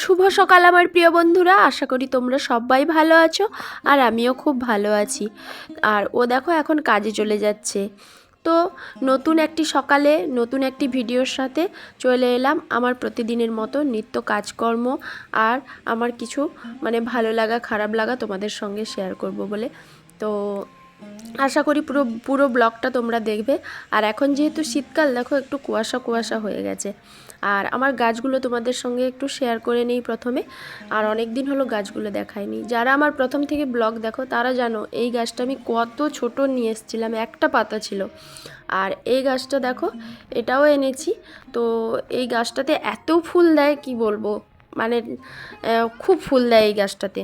শুভ সকাল আমার প্রিয় বন্ধুরা, আশা করি তোমরা সবাই ভালো আছো আর আমিও খুব ভালো আছি। আর ও দেখো এখন কাজে চলে যাচ্ছে। তো নতুন একটি সকালে, নতুন একটি ভিডিওর সাথে চলে এলাম আমার প্রতিদিনের মতো নিত্য কাজকর্ম আর আমার কিছু মানে ভালো লাগা, খারাপ লাগা তোমাদের সঙ্গে শেয়ার করব বলে। তো আশা করি পুরো পুরো ব্লগটা তোমরা দেখবে। আর এখন যেহেতু শীতকাল, দেখো একটু কুয়াশা কুয়াশা হয়ে গেছে। আর আমার গাছগুলো তোমাদের সঙ্গে একটু শেয়ার করে নিই প্রথমে। আর অনেক দিন হলো গাছগুলো দেখায়নি যারা আমার প্রথম থেকে ব্লগ দেখো, তারা জানো, এই গাছটা আমি কত ছোট নিয়ে এসেছিলাম, একটা পাতা ছিল। আর এই গাছটা দেখো, এটাও এনেছি। তো এই গাছটাতে এত ফুল দেয়, কি বলব? মানে খুব ফুল দেয় এই গাছটাতে।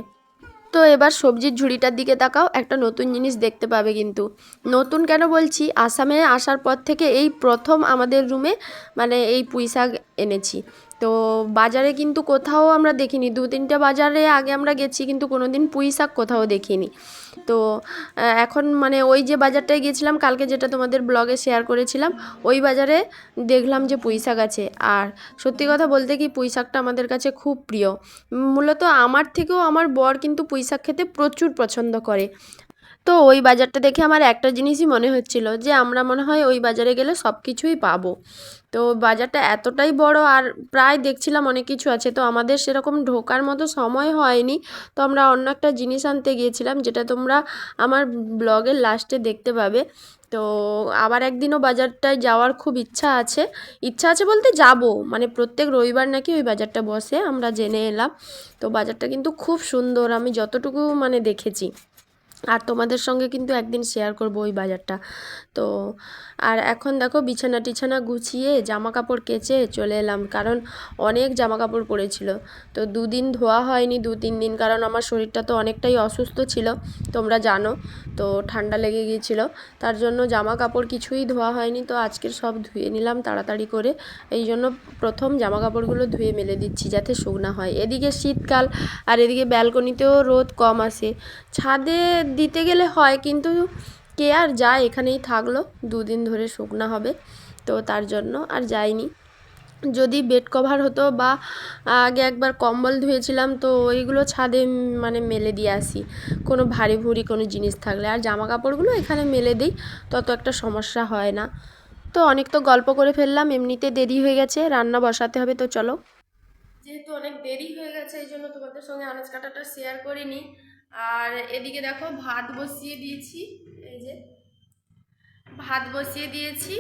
তো এবার সবজির ঝুড়িটার দিকে তাকাও, একটা নতুন জিনিস দেখতে পাবে কিন্তু। নতুন কেন বলছি? আসামে আসার পর থেকে এই প্রথম আমাদের রুমে মানে এই পুঁই শাক এনেছি। তো বাজারে কিন্তু কোথাও আমরা দেখিনি। দু তিনটে বাজারে আগে আমরা গেছি কিন্তু কোনো দিন পুঁই শাক কোথাও দেখিনি। তো এখন মানে ওই যে বাজারটায় গিয়েছিলাম, কালকে যেটা তোমাদের ব্লগে শেয়ার করেছিলাম, ওই বাজারে দেখলাম যে পুঁই শাক আছে। আর সত্যি কথা বলতে কি, পুঁই শাকটা আমাদের কাছে খুব প্রিয়। মূলত আমার থেকেও আমার বর কিন্তু পুঁই শাক খেতে প্রচুর পছন্দ করে। তো ওই বাজারটা দেখে আমার একটা জিনিসই মনে হচ্ছিল যে আমরা মনে হয় ওই বাজারে গেলে সব কিছুই পাবো। তো বাজারটা এতটাই বড় আর প্রায় দেখছিলাম অনেক কিছু আছে। তো আমাদের সেরকম ঢোকার মতো সময় হয়নি। তো আমরা অন্য একটা জিনিস আনতে গিয়েছিলাম যেটা তোমরা আমার ব্লগের লাস্টে দেখতে পাবে। তো আবার একদিনও বাজারটায় যাওয়ার খুব ইচ্ছা আছে। ইচ্ছা আছে বলতে যাব। মানে প্রত্যেক রবিবার নাকি ওই বাজারটা বসে, আমরা জেনে এলাম। তো বাজারটা কিন্তু খুব সুন্দর, আমি যতটুকু মানে দেখেছি। আর তোমাদের সঙ্গে কিন্তু একদিন শেয়ার করব ওই বাজারটা। তো আর এখন দেখো বিছানা টিছানা গুছিয়ে জামা কাপড় কেচে চলে এলাম, কারণ অনেক জামা কাপড় পড়েছিল। তো দুদিন ধোয়া হয়নি, দু তিন দিন, কারণ আমার শরীরটা তো অনেকটাই অসুস্থ ছিল, তোমরা জানো। তো ঠান্ডা লেগে গিয়েছিল, তার জন্য জামা কাপড় কিছুই ধোয়া হয়নি, তো আজকের সব ধুয়ে নিলাম তাড়াতাড়ি করে। এই জন্য প্রথম জামা কাপড়গুলো ধুয়ে মেলে দিচ্ছি যাতে শুকনা হয়। এদিকে শীতকাল আর এদিকে ব্যালকনিতেও রোদ কম আসে। ছাদে দিতে গেলে হয়, কিন্তু কে আর যায় এখানেই থাকল। দুদিন ধরে শুকনা হবে, তো তার জন্য আর যাইনি। যদি বেড কভার হতো বা আগে একবার কম্বল ধুয়েছিলাম, তো ওইগুলো ছাদে মানে মেলে দিয়ে আসি। কোনো ভারী ভুরি কোনো জিনিস থাকলে। আর জামা কাপড়গুলো এখানে মেলে দিই, তত একটা সমস্যা হয় না। তো অনেক তো গল্প করে ফেললাম, এমনিতে দেরি হয়ে গেছে, রান্না বসাতে হবে, তো চলো। যেহেতু অনেক দেরি হয়ে গেছে, এই জন্য তোমাদের সঙ্গে আনাজ কাটাটা শেয়ার করিনি। আর এদিকে দেখো ভাত বসিয়ে দিয়েছি, এই যে। ভাত বসিয়ে দিয়েছি,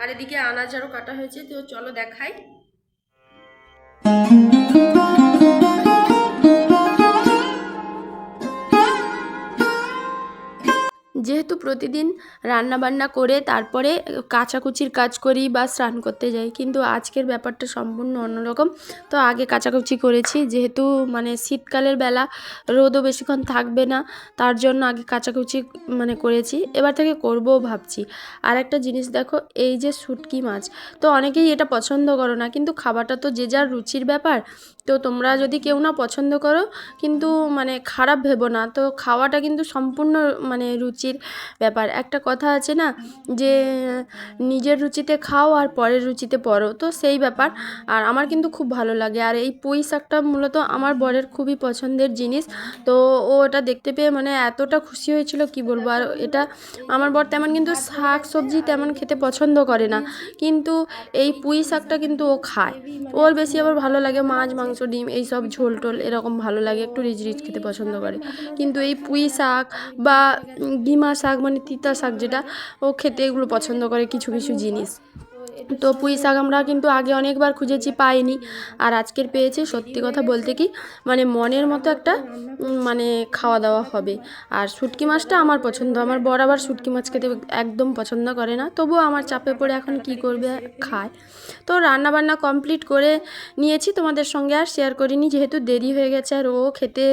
আর এদিকে আনাজ আরও কাটা হয়েছে, তো চলো দেখাই। যেহেতু প্রতিদিন রান্না বান্না করে তারপরে কাচাকুচির কাজ করি বা স্নান করতে যাই, কিন্তু আজকের ব্যাপারটা সম্পূর্ণ অন্যরকম। তো আগে কাচাকুচি করেছি, যেহেতু মানে শীতকালের বেলা রোদও বেশিক্ষণ থাকবে না, তার জন্য আগে কাচাকুচি মানে করেছি। এবার থেকে করবও ভাবছি। আর একটা জিনিস দেখো, এই যে শুটকি মাছ, তো অনেকেই এটা পছন্দ করো না, কিন্তু খাবারটা তো যে যার রুচির ব্যাপার। তো তোমরা যদি কেউ না পছন্দ করো, কিন্তু মানে খারাপ ভেবো না, তো খাওয়াটা কিন্তু সম্পূর্ণ মানে রুচির ব্যাপার। একটা কথা আছে না যে, নিজের রুচিতে খাও আর পরের রুচিতে পরো। তো সেই ব্যাপার। আর আমার কিন্তু খুব ভালো লাগে। আর এই পুঁই শাকটা মূলত আমার বরের খুবই পছন্দের জিনিস। তো ও এটা দেখতে পেয়ে মানে এতটা খুশি হয়েছিল, কি বলব? আর এটা আমার বর তেমন কিন্তু শাক সবজি তেমন খেতে পছন্দ করে না। কিন্তু এই পুঁই শাকটা কিন্তু ও খায়। ওর বেশি আবার ভালো লাগে মাছ, মাংস, ডিম এইসব ঝোল টোল এরকম ভালো লাগে। একটু রিচ রিচ খেতে পছন্দ করে। কিন্তু এই পুঁই শাক বা গিমা শাক মানে তিতা শাক যেটা ও খেতে এগুলো পছন্দ করে কিছু কিছু জিনিস। তো পুঁই শাক আমরা কিন্তু আগে অনেকবার খুঁজেছি, পাইনি। আর আজকের পেয়েছি, সত্যি কথা বলতে কি মানে মনের মতো একটা মানে খাওয়া দাওয়া হবে। আর শুটকি মাছটা আমার পছন্দ, আমার বর আবার শুটকি মাছ খেতে একদম পছন্দ করে না। তবুও আমার চাপে পড়ে এখন কি করবে, খায়। তো রান্না বান্না কমপ্লিট করে নিয়েছি, তোমাদের সঙ্গে আর শেয়ার করিনি, যেহেতু দেরি হয়ে গেছে। আর ও খেতে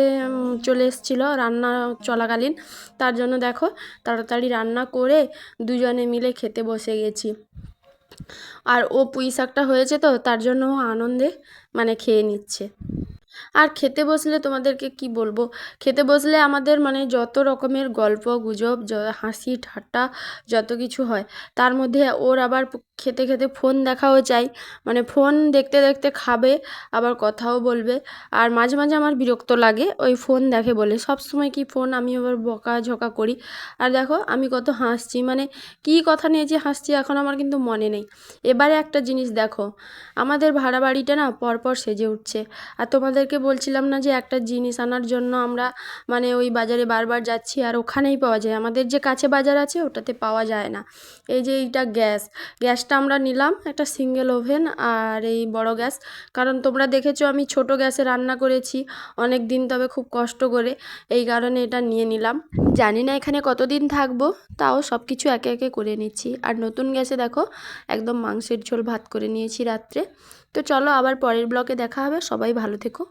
চলে এসেছিল রান্না চলাকালীন। তার জন্য দেখো, তাড়াতাড়ি রান্না করে দুজনে মিলে খেতে বসে গেছি। আর ও পুঁই শাকটা হয়েছে তো তার জন্য ও আনন্দে মানে খেয়ে নিচ্ছে। আর খেতে বসলে তোমাদেরকে কি বলব? খেতে বসলে আমাদের মানে যত রকমের গল্প, গুজব হাসি, ঠাট্টা, যত কিছু হয়, তার মধ্যে ওর আবার খেতে খেতে ফোন দেখাও চাই মানে ফোন দেখতে দেখতে খাবে, আবার কথাও বলবে। আর মাঝে মাঝে আমার বিরক্ত লাগে, ওই ফোন দেখে বলে। সব সময় কি ফোন আমি আবার বকাঝকা করি। আর দেখো, আমি কত হাসছি। মানে কী কথা নিয়ে যে হাসছি এখন আমার কিন্তু মনে নেই। এবারে একটা জিনিস দেখো, আমাদের ভাড়া বাড়িটা না পরপর সেজে উঠছে। আর তোমাদেরকে বলছিলাম না যে একটা জিনিস আনার জন্য আমরা মানে ওই বাজারে বারবার যাচ্ছি আর ওখানেই পাওয়া যায়। আমাদের যে কাছে বাজার আছে ওটাতে পাওয়া যায় না। এই যে এইটা গ্যাস, গ্যাসটা আমরা নিলাম একটা সিঙ্গেল ওভেন আর এই বড় গ্যাস। কারণ তোমরা দেখেছ আমি ছোট গ্যাসে রান্না করেছি অনেক দিন, তবে খুব কষ্ট করে এই কারণে এটা নিয়ে নিলাম। জানি না এখানে কতদিন থাকব, তাও সব কিছু একে একে করে নিচ্ছি। আর নতুন গ্যাসে দেখো, একদম মাংসের ঝোল ভাত করে নিয়েছি রাত্রে। তো চলো আবার পরের ব্লকে দেখা হবে। সবাই ভালো থেকো।